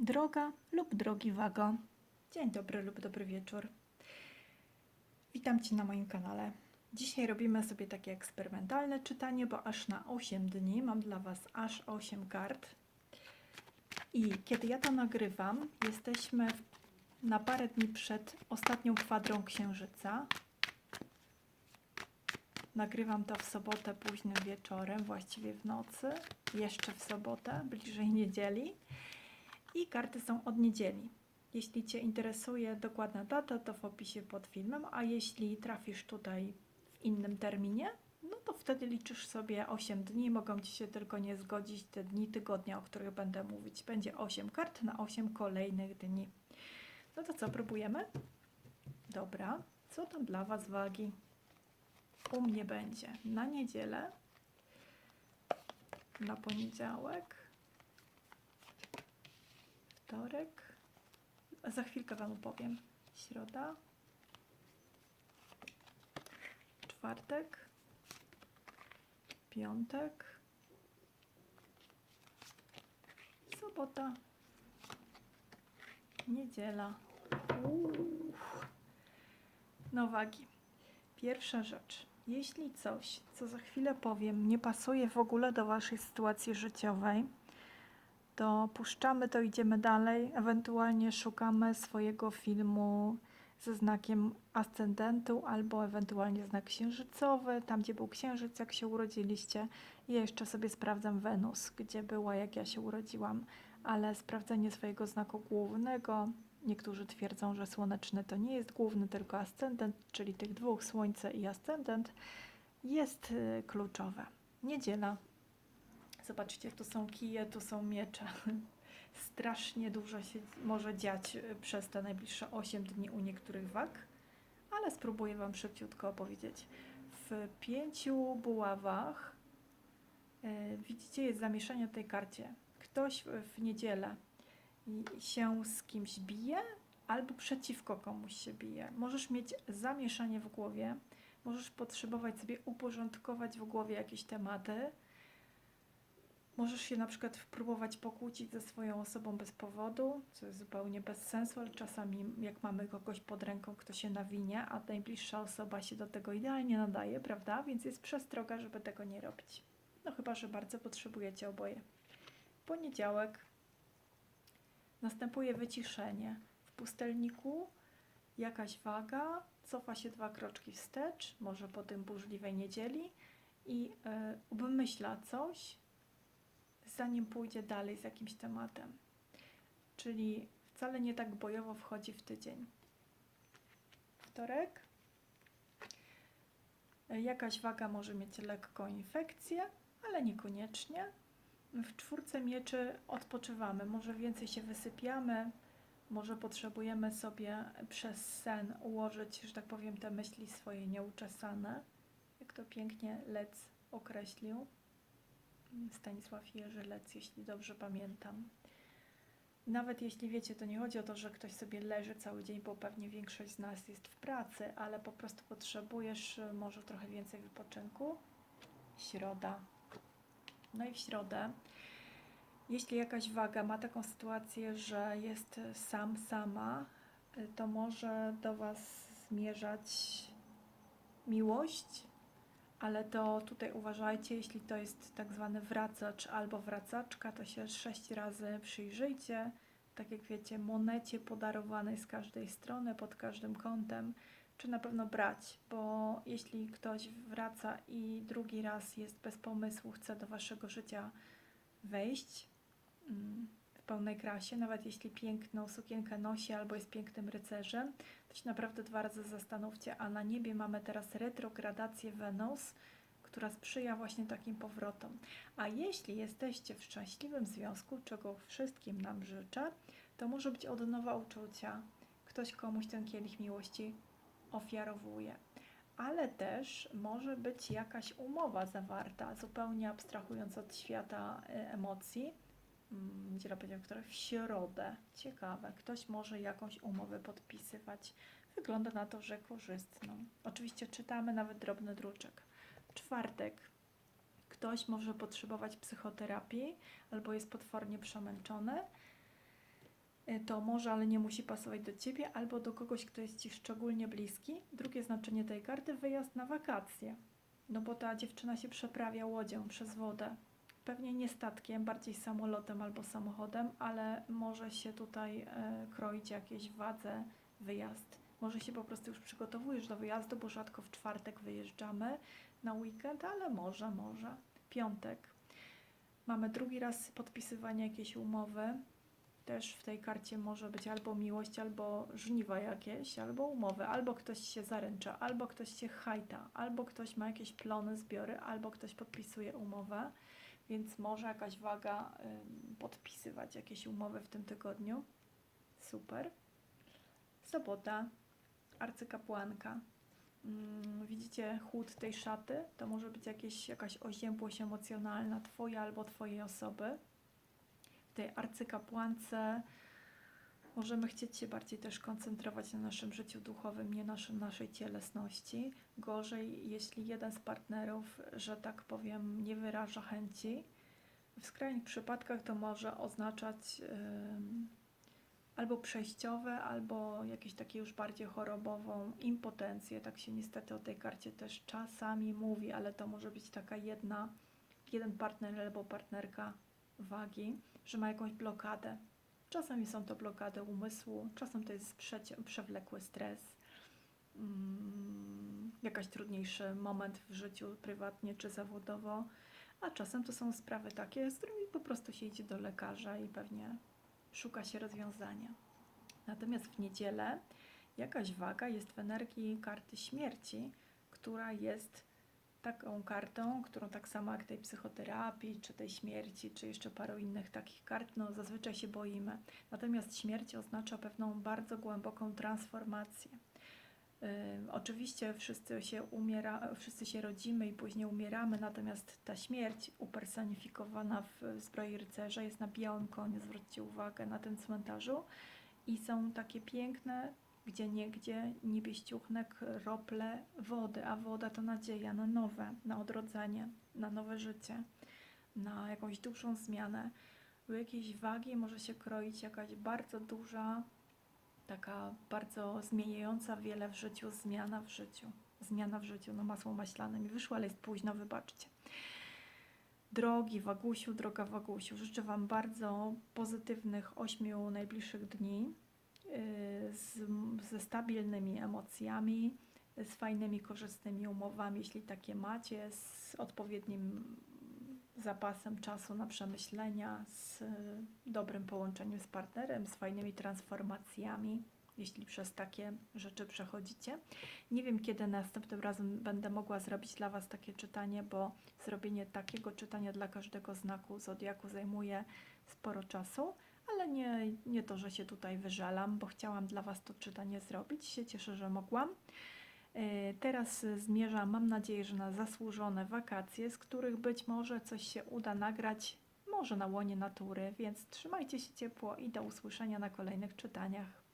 Droga lub drogi wago. Dzień dobry lub dobry wieczór. Witam Cię na moim kanale. Dzisiaj robimy sobie takie eksperymentalne czytanie, bo aż na 8 dni mam dla Was aż 8 kart. I kiedy ja to nagrywam, jesteśmy na parę dni przed ostatnią kwadrą księżyca. Nagrywam to w sobotę późnym wieczorem, właściwie w nocy, jeszcze w sobotę, bliżej niedzieli. I karty są od niedzieli. Jeśli Cię interesuje dokładna data, to w opisie pod filmem, a jeśli trafisz tutaj w innym terminie, no to wtedy liczysz sobie 8 dni. Mogą Ci się tylko nie zgodzić te dni tygodnia, o których będę mówić. Będzie 8 kart na 8 kolejnych dni. No to co, próbujemy? Dobra, co tam dla Was wagi? U mnie będzie na niedzielę, na poniedziałek, wtorek, za chwilkę Wam opowiem. Środa, czwartek, piątek, sobota, niedziela. Uuu. No wagi. Pierwsza rzecz. Jeśli coś, co za chwilę powiem, nie pasuje w ogóle do Waszej sytuacji życiowej, to puszczamy to, idziemy dalej, ewentualnie szukamy swojego filmu ze znakiem ascendentu albo ewentualnie znak księżycowy, tam gdzie był księżyc, jak się urodziliście. Ja jeszcze sobie sprawdzam Wenus, gdzie była, jak ja się urodziłam, ale sprawdzenie swojego znaku głównego, niektórzy twierdzą, że słoneczny to nie jest główny, tylko ascendent, czyli tych dwóch, słońce i ascendent, jest y, kluczowe. Niedziela, Zobaczcie, tu są kije, tu są miecze. Strasznie dużo się może dziać y, przez te najbliższe 8 dni u niektórych wag, ale spróbuję Wam szybciutko opowiedzieć. W pięciu buławach y, widzicie, jest zamieszanie na tej karcie. Ktoś w- niedzielę się z kimś bije, albo przeciwko komuś się bije. Możesz mieć zamieszanie w głowie, możesz potrzebować sobie uporządkować w głowie jakieś tematy. Możesz się na przykład próbować pokłócić ze swoją osobą bez powodu, co jest zupełnie bez sensu, ale czasami jak mamy kogoś pod ręką, kto się nawinie, a najbliższa osoba się do tego idealnie nadaje, prawda? Więc jest przestroga, żeby tego nie robić. No chyba, że bardzo potrzebujecie oboje. Poniedziałek następuje wyciszenie. W pustelniku jakaś waga, cofa się dwa kroczki wstecz, może po tym burzliwej niedzieli i y, obmyśla coś, zanim pójdzie dalej z jakimś tematem. Czyli wcale nie tak bojowo wchodzi w tydzień. Wtorek. Jakaś waga może mieć lekką infekcję, ale niekoniecznie. W czwórce mieczy odpoczywamy, może więcej się wysypiamy, może potrzebujemy sobie przez sen ułożyć, że tak powiem, te myśli swoje nieuczesane, jak to pięknie Lec określił. Stanisław Jerzy Lec, jeśli dobrze pamiętam. Nawet jeśli wiecie, to nie chodzi o to, że ktoś sobie leży cały dzień, bo pewnie większość z nas jest w pracy, ale po prostu potrzebujesz y, może trochę więcej wypoczynku. Środa. No i w środę, jeśli jakaś waga ma taką sytuację, że jest sam, sama, y, to może do Was zmierzać miłość, ale to tutaj uważajcie, jeśli to jest tak zwany wracacz albo wracaczka, to się sześć razy przyjrzyjcie. Tak jak wiecie, monecie podarowanej z każdej strony, pod każdym kątem, czy na pewno brać, bo jeśli ktoś wraca i drugi raz jest bez pomysłu, chce do waszego życia wejść mm, pełnej krasie, nawet jeśli piękną sukienkę nosi albo jest pięknym rycerzem, to się naprawdę dwa razy zastanówcie, a na niebie mamy teraz retrogradację Wenus, która sprzyja właśnie takim powrotom. A jeśli jesteście w szczęśliwym związku, czego wszystkim nam życzę, to może być odnowa uczucia. Ktoś komuś ten kielich miłości ofiarowuje. Ale też może być jakaś umowa zawarta, zupełnie abstrahując od świata y, emocji. Mm, Niedziela powiedział, które w środę. Ciekawe. Ktoś może jakąś umowę podpisywać. Wygląda na to, że korzystną. Oczywiście czytamy nawet drobny druczek. Czwartek. Ktoś może potrzebować psychoterapii albo jest potwornie przemęczony. y, to może, ale nie musi pasować do ciebie albo do kogoś, kto jest ci szczególnie bliski. Drugie znaczenie tej karty wyjazd na wakacje. No bo ta dziewczyna się przeprawia łodzią przez wodę. Pewnie nie statkiem, bardziej samolotem albo samochodem, ale może się tutaj e, kroić jakieś wadze wyjazd. Może się po prostu już przygotowujesz do wyjazdu, bo rzadko w czwartek wyjeżdżamy na weekend, ale może, może. Piątek. Mamy drugi raz podpisywanie jakiejś umowy. Też w tej karcie może być albo miłość, albo żniwa jakieś, albo umowy, albo ktoś się zaręcza, albo ktoś się hajta, albo ktoś ma jakieś plony, zbiory, albo ktoś podpisuje umowę, więc może jakaś waga podpisywać jakieś umowy w tym tygodniu. Super. Sobota, arcykapłanka. Mm, Widzicie chłód tej szaty? To może być jakieś, jakaś oziębłość emocjonalna Twoja albo Twojej osoby. W tej arcykapłance możemy chcieć się bardziej też koncentrować na naszym życiu duchowym, nie naszym, naszej cielesności. Gorzej, jeśli jeden z partnerów, że tak powiem, nie wyraża chęci. W skrajnych przypadkach to może oznaczać ym, albo przejściowe, albo jakieś takie już bardziej chorobową impotencję. Tak się niestety o tej karcie też czasami mówi, ale to może być taka jedna, jeden partner albo partnerka wagi, że ma jakąś blokadę. Czasami są to blokady umysłu, czasem to jest przewlekły stres, mm, jakaś trudniejszy moment w życiu prywatnie czy zawodowo, a czasem to są sprawy takie, z którymi po prostu się idzie do lekarza i pewnie szuka się rozwiązania. Natomiast w niedzielę jakaś waga jest w energii karty śmierci, która jest taką kartą, którą tak samo jak tej psychoterapii, czy tej śmierci, czy jeszcze paru innych takich kart, no zazwyczaj się boimy. Natomiast śmierć oznacza pewną bardzo głęboką transformację. Ym, oczywiście wszyscy się umiera, wszyscy się rodzimy i później umieramy, natomiast ta śmierć upersonifikowana w zbroi rycerza jest na białym koniu, zwróćcie uwagę, na tym cmentarzu i są takie piękne, gdzie niegdzie niebieściuchne krople wody, a woda to nadzieja na nowe, na odrodzenie, na nowe życie, na jakąś dużą zmianę. U jakiejś wagi może się kroić jakaś bardzo duża, taka bardzo zmieniająca wiele w życiu, zmiana w życiu. Zmiana w życiu, no masło maślane mi wyszło, ale jest późno, wybaczcie. Drogi Wagusiu, droga Wagusiu, życzę Wam bardzo pozytywnych ośmiu najbliższych dni z, ze stabilnymi emocjami, z fajnymi, korzystnymi umowami, jeśli takie macie, z odpowiednim zapasem czasu na przemyślenia, z y, dobrym połączeniem z partnerem, z fajnymi transformacjami, jeśli przez takie rzeczy przechodzicie. Nie wiem, kiedy następnym razem będę mogła zrobić dla Was takie czytanie, bo zrobienie takiego czytania dla każdego znaku zodiaku zajmuje sporo czasu, ale nie, nie to, że się tutaj wyżalam, bo chciałam dla Was to czytanie zrobić. Się cieszę, że mogłam. E, Teraz zmierzam, mam nadzieję, że na zasłużone wakacje, z których być może coś się uda nagrać, może na łonie natury, więc trzymajcie się ciepło i do usłyszenia na kolejnych czytaniach.